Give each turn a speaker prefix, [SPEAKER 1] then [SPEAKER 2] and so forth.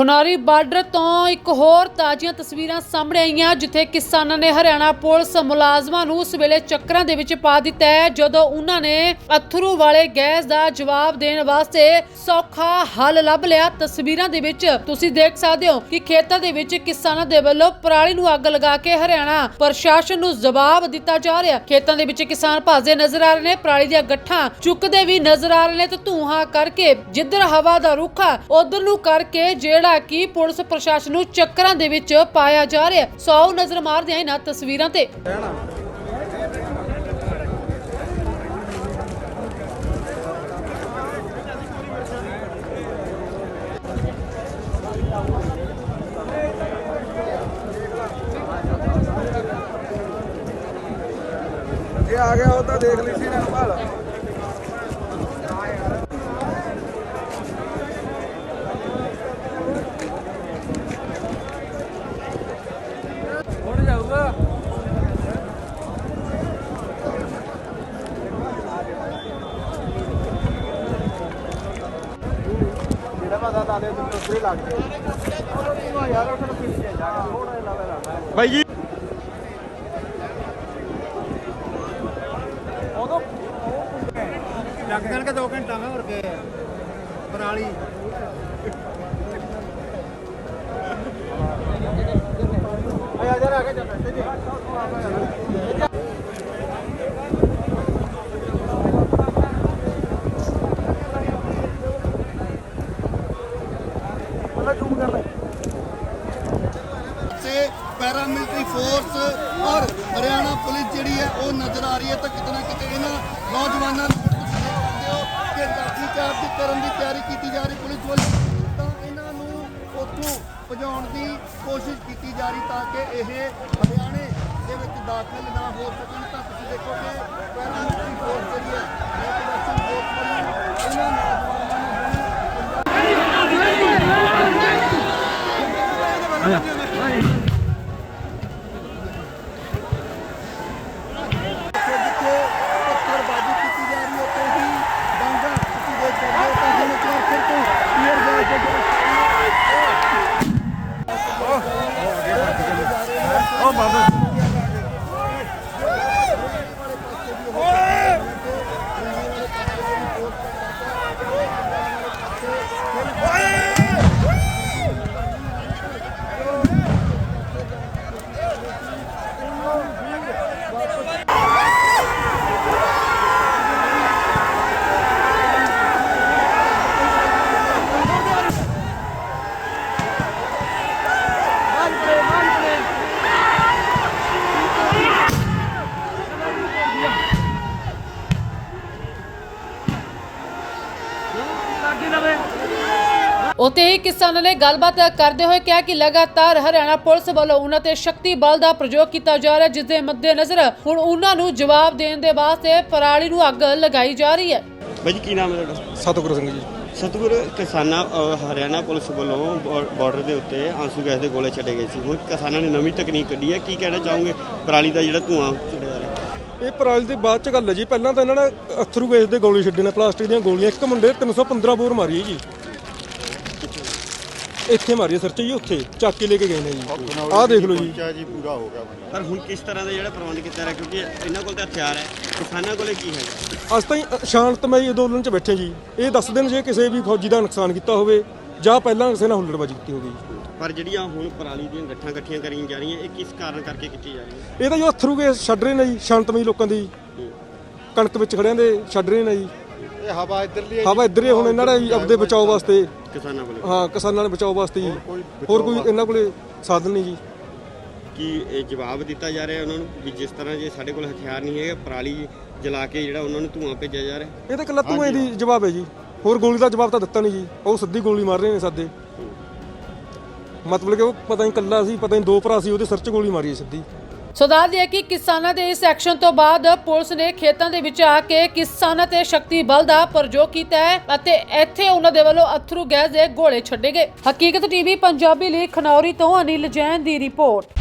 [SPEAKER 1] ਖੁਨਾਰੀ border ਤੋਂ ਇੱਕ ਹੋਰ ਤਾਜ਼ੀਆਂ ਤਸਵੀਰਾਂ ਸਾਹਮਣੇ ਆਈਆਂ, ਜਿੱਥੇ ਕਿਸਾਨਾਂ ਨੇ ਹਰਿਆਣਾ ਪੁਲਿਸ ਮੁਲਾਜ਼ਮਾਂ ਨੂੰ ਉਸ ਵੇਲੇ ਚੱਕਰਾਂ ਦੇ ਵਿੱਚ ਪਾ ਦਿੱਤਾ ਹੈ, ਜਦੋਂ ਉਹਨਾਂ ਨੇ ਅਥਰੂ ਵਾਲੇ ਗੈਸ ਦਾ ਜਵਾਬ ਦੇਣ ਵਾਸਤੇ ਸੌਖਾ ਹੱਲ ਲੱਭ ਲਿਆ। ਤਸਵੀਰਾਂ ਦੇ ਵਿੱਚ ਤੁਸੀਂ ਦੇਖ ਸਕਦੇ ਹੋ ਕਿ ਖੇਤਾਂ ਦੇ ਵਿੱਚ ਕਿਸਾਨਾਂ ਦੇ ਵੱਲੋਂ ਪਰਾਲੀ ਨੂੰ ਅੱਗ ਲਗਾ ਕੇ ਹਰਿਆਣਾ ਪ੍ਰਸ਼ਾਸਨ ਨੂੰ ਜਵਾਬ ਦਿੱਤਾ ਜਾ ਰਿਹਾ। ਖੇਤਾਂ ਦੇ ਵਿੱਚ ਕਿਸਾਨ ਭਾਜਦੇ ਨਜ਼ਰ ਆ ਰਹੇ ਨੇ, ਪਰਾਲੀ ਦੀਆਂ ਗੱਠਾਂ ਚੁੱਕਦੇ ਵੀ ਨਜ਼ਰ ਆ ਰਹੇ ਨੇ ਤੇ ਧੂਆਂ ਕਰਕੇ ਜਿੱਧਰ ਹਵਾ ਦਾ ਰੁੱਖ ਆ, ਉਧਰ ਨੂੰ ਕਰਕੇ ਜਿਹੜਾ ਕਿ ਪੁਲਿਸ ਪ੍ਰਸ਼ਾਸਨ ਨੂੰ ਚੱਕਰਾਂ ਦੇ ਵਿੱਚ ਪਾਇਆ ਜਾ ਰਿਹਾ ਸੌ ਨਜ਼ਰ ਮਾਰਦੇ ਆ ਇਹਨਾਂ ਤਸਵੀਰਾਂ ਤੇ।
[SPEAKER 2] ਜੇ ਆ ਗਿਆ ਉਹ ਤਾਂ ਦੇਖ ਲਈ ਸੀ ਨਾ ਭਾਲ ਹੁਣ ਜਾਊਗਾ ਜਿਹੜਾ ਪਤਾ ਤਾਂ ਦੇ ਦੂਸਰੇ ਲੱਗ ਗਏ ਯਾਰ ਉਹਨਾਂ ਨੂੰ ਪਿੱਛੇ ਜਾ ਕੇ ਥੋੜਾ ਜਿਹਾ ਲਵੇ ਲਾਣਾ
[SPEAKER 3] ਬਾਈ ਜੀ।
[SPEAKER 2] ਲੱਗ ਜਾਣਗੇ 2 ਘੰਟਾ ਮੈਂ ਹੋਰ ਕੇ ਪਰਾਲੀ। ਆਇਆ ਜਰਾ ਆ ਕੇ ਚੱਲ ਜੀ ਉਹਨਾਂ ਜ਼ੂਮ ਕਰ ਲੈ
[SPEAKER 4] ਪੈਰਾ ਮਿਲਟਰੀ ਫੋਰਸ ਔਰ ਹਰਿਆਣਾ ਪੁਲਿਸ ਜਿਹੜੀ ਹੈ ਉਹ ਨਜ਼ਰ ਆ ਰਹੀ ਹੈ। ਤਾਂ ਕਿਤਨਾ ਕਿਤੇ ਇਹਨਾਂ ਨੌਜਵਾਨਾਂ ਨੂੰ ਤੁਸੀਂ ਕਰਨ ਦੀ ਤਿਆਰੀ ਕੀਤੀ ਜਾ ਰਹੀ ਪੁਲਿਸ ਵੱਲੋਂ। ਤਾਂ ਇਹਨਾਂ ਨੂੰ ਉੱਥੋਂ ਭਜਾਉਣ ਦੀ ਕੋਸ਼ਿਸ਼ ਕੀਤੀ ਜਾ ਰਹੀ ਤਾਂ ਕਿ ਇਹ ਹਰਿਆਣੇ ਦੇ ਵਿੱਚ ਦਾਖਲ ਨਾ ਹੋ ਸਕਣ। ਤਾਂ ਤੁਸੀਂ ਦੇਖੋ ਕਿ ਪੈਰਾਮਿਲਟਰੀ ਫੋਰਸ ਜਿਹੜੀ ਹੈ ਇਹਨਾਂ ਨੌਜਵਾਨਾਂ Aquí
[SPEAKER 2] la ve.
[SPEAKER 1] ਉਤੇ ਹੀ ਕਿਸਾਨਾਂ ਨੇ ਗੱਲਬਾਤ ਕਰਦੇ ਹੋਏ ਕਿਹਾ ਕਿ ਲਗਾਤਾਰ ਹਰਿਆਣਾ ਪੁਲਿਸ ਵੱਲੋਂ ਉਹਨਾਂ ਤੇ ਸ਼ਕਤੀ ਬਲ ਦਾ ਪ੍ਰਯੋਗ ਕੀਤਾ ਜਾ ਰਿਹਾ ਜਿਸ ਦੇ ਮੱਦੇਨਜ਼ਰ ਹੁਣ ਉਹਨਾਂ ਨੂੰ ਜਵਾਬ ਦੇਣ ਦੇ ਵਾਸਤੇ ਪਰਾਲੀ ਨੂੰ ਅੱਗ ਲਗਾਈ ਜਾ ਰਹੀ ਹੈ।
[SPEAKER 3] ਬਾਈ ਜੀ ਕੀ ਨਾਮ ਹੈ ਤੁਹਾਡਾ?
[SPEAKER 2] ਸਤਿਗੁਰੂ ਸਿੰਘ ਜੀ।
[SPEAKER 3] ਸਤਿਗੁਰ ਕਿਸਾਨਾਂ ਹਰਿਆਣਾ ਪੁਲਿਸ ਵੱਲੋਂ ਬਾ- ਬਾਰਡਰ ਦੇ ਉੱਤੇ ਆਂਸੂ ਗੈਸ ਦੇ ਗੋਲੇ ਛੱਡੇ ਗਏ ਸੀ। ਹੁਣ ਕਿਸਾਨਾਂ ਨੇ ਨਵੀਂ ਤਕਨੀਕ ਕੱਢੀ ਹੈ। ਕੀ ਕਹਿਣਾ ਚਾਹੋਗੇ ਪਰਾਲੀ ਦਾ ਜਿਹੜਾ ਧੂਆਂ ਛੱਡਿਆ ਜਾ ਰਿਹਾ?
[SPEAKER 5] ਇਹ ਪਰਾਲੀ ਦੀ ਬਾਅਦ ਚ ਗੱਲ ਹੈ ਜੀ। ਪਹਿਲਾਂ ਤਾਂ ਇਹਨਾਂ ਨੇ ਅਥਰੂ ਗੈਸ ਦੇ ਗੋਲੇ ਛੱਡੇ ਨੇ ਪਲਾਸਟਿਕ ਦੀਆਂ ਗੋਲੀਆਂ। ਇੱਕ ਮੁੰਡੇ 315 ਬੋਰ ਮਾਰੀ ਹੈ ਜੀ। ਇੱਥੇ ਮਾਰੀ ਹੈ ਸਿਰ 'ਚ ਜੀ ਉੱਥੇ ਚੱਕ ਕੇ ਲੈ ਕੇ ਗਏ ਨੇ ਜੀ। ਆਹ ਦੇਖ ਲਓ ਜੀ।
[SPEAKER 3] ਪਰ ਹੁਣ ਕਿਸ ਤਰ੍ਹਾਂ ਦਾ ਜਿਹੜਾ ਪ੍ਰਬੰਧ ਕੀਤਾ ਰਿਹਾ ਕਿਉਂਕਿ ਇਹਨਾਂ ਕੋਲ ਤਾਂ ਹਥਿਆਰ ਹੈ ਕਿਸਾਨਾਂ ਕੋਲੇ ਕੀ ਹੈ?
[SPEAKER 5] ਅੱਜ ਤਾਈਂ ਅ- ਸ਼ਾਂਤਮਈ ਅੰਦੋਲਨ 'ਚ ਬੈਠੇ ਜੀ। ਇਹ ਦੱਸ ਦੇਣ ਜੇ ਕਿਸੇ ਵੀ ਫੌਜੀ ਦਾ ਨੁਕਸਾਨ ਕੀਤਾ ਹੋਵੇ ਜਾਂ ਪਹਿਲਾਂ ਕਿਸੇ ਨਾਲ ਹੁੱਲੜਬਾਜੀ ਕੀਤੀ ਹੋਵੇ
[SPEAKER 3] ਪਰ ਜਿਹੜੀਆਂ ਹੁਣ ਪਰਾਲੀ ਦੀਆਂ ਗੱਠਾਂ ਇਕੱਠੀਆਂ ਕਰੀਆਂ ਜਾ ਰਹੀਆਂ ਇਹ ਕਿਸ ਕਾਰਨ ਕਰਕੇ ਕੀਤੀ ਜਾ ਰਹੀ ਹੈ
[SPEAKER 5] ਇਹ ਤਾਂ ਜੋ ਅਥਰੂ ਗੈਸ ਛੱਡ ਰਹੇ ਨੇ ਜੀ ਸ਼ਾਂਤਮਈ ਲੋਕਾਂ ਦੀ। ਕਣਕ ਵਿੱਚ ਖੜਿਆਂ ਦੇ ਛੱਡ ਰਹੇ ਨੇ ਜੀ।
[SPEAKER 2] ਇਹ ਹਵਾ ਇੱਧਰਲੀ
[SPEAKER 5] ਹਵਾ ਇੱਧਰ ਹੀ ਹੁਣ ਇਹਨਾਂ ਦਾ ਜੀ ਆਪਦੇ ਬਚਾਓ ਵਾਸਤੇ।
[SPEAKER 3] ਕਿਸਾਨਾਂ ਕੋਲੇ?
[SPEAKER 5] ਹਾਂ ਕਿਸਾਨਾਂ ਦੇ ਬਚਾਓ ਵਾਸਤੇ ਜੀ। ਹੋਰ ਕੋਈ ਇਹਨਾਂ ਕੋਲੇ ਸਾਧਨ ਨਹੀਂ ਜੀ।
[SPEAKER 3] ਕੀ ਇਹ ਜਵਾਬ ਦਿੱਤਾ ਜਾ ਰਿਹਾ ਉਹਨਾਂ ਨੂੰ ਵੀ ਜਿਸ ਤਰ੍ਹਾਂ ਜੇ ਸਾਡੇ ਕੋਲ ਹਥਿਆਰ ਨਹੀਂ ਹੈਗਾ ਪਰਾਲੀ ਜਲਾ ਕੇ ਜਿਹੜਾ ਉਹਨਾਂ ਨੂੰ ਧੂਆਂ ਭੇਜਿਆ ਜਾ ਰਿਹਾ?
[SPEAKER 5] ਇਹ ਤਾਂ ਇਕੱਲਾ ਧੂਏ ਦੀ ਜਵਾਬ ਹੈ ਜੀ। ਹੋਰ ਗੋਲੀ ਦਾ ਜਵਾਬ ਤਾਂ ਦਿੱਤਾ ਨਹੀਂ ਜੀ। ਉਹ ਸਿੱਧੀ ਗੋਲੀ ਮਾਰ ਰਹੇ ਨੇ ਸਾਦੇ ਮਤਲਬ ਕਿ ਉਹ ਪਤਾ ਨਹੀਂ ਇਕੱਲਾ ਸੀ ਪਤਾ ਨਹੀਂ ਦੋ ਭਰਾ ਸੀ ਉਹਦੇ ਸਿਰ 'ਚ ਗੋਲੀ ਮਾਰੀ ਸਿੱਧੀ।
[SPEAKER 1] ਸੋ ਦੱਸ ਦਈਏ ਕਿ ਕਿਸਾਨਾਂ ਦੇ ਇਸ ਐਕਸ਼ਨ ਤੋਂ ਬਾਅਦ ਪੁਲਿਸ ਨੇ ਖੇਤਾਂ ਦੇ ਵਿੱਚ ਆ ਕੇ ਕਿਸਾਨਾਂ ਤੇ ਸ਼ਕਤੀ ਬਲ ਦਾ ਪ੍ਰਯੋਗ ਕੀਤਾ ਹੈ ਅਤੇ ਇੱਥੇ ਉਹਨਾਂ ਦੇ ਵੱਲੋਂ ਅਥਰੂ ਗੈਸ ਦੇ ਗੋਲੇ ਛੱਡੇ ਗਏ। ਹਕੀਕਤ ਟੀਵੀ, ਪੰਜਾਬੀ ਲਈ ਖਨੌਰੀ ਤੋਂ ਅਨਿਲ ਜੈਨ ਦੀ ਰਿਪੋਰਟ।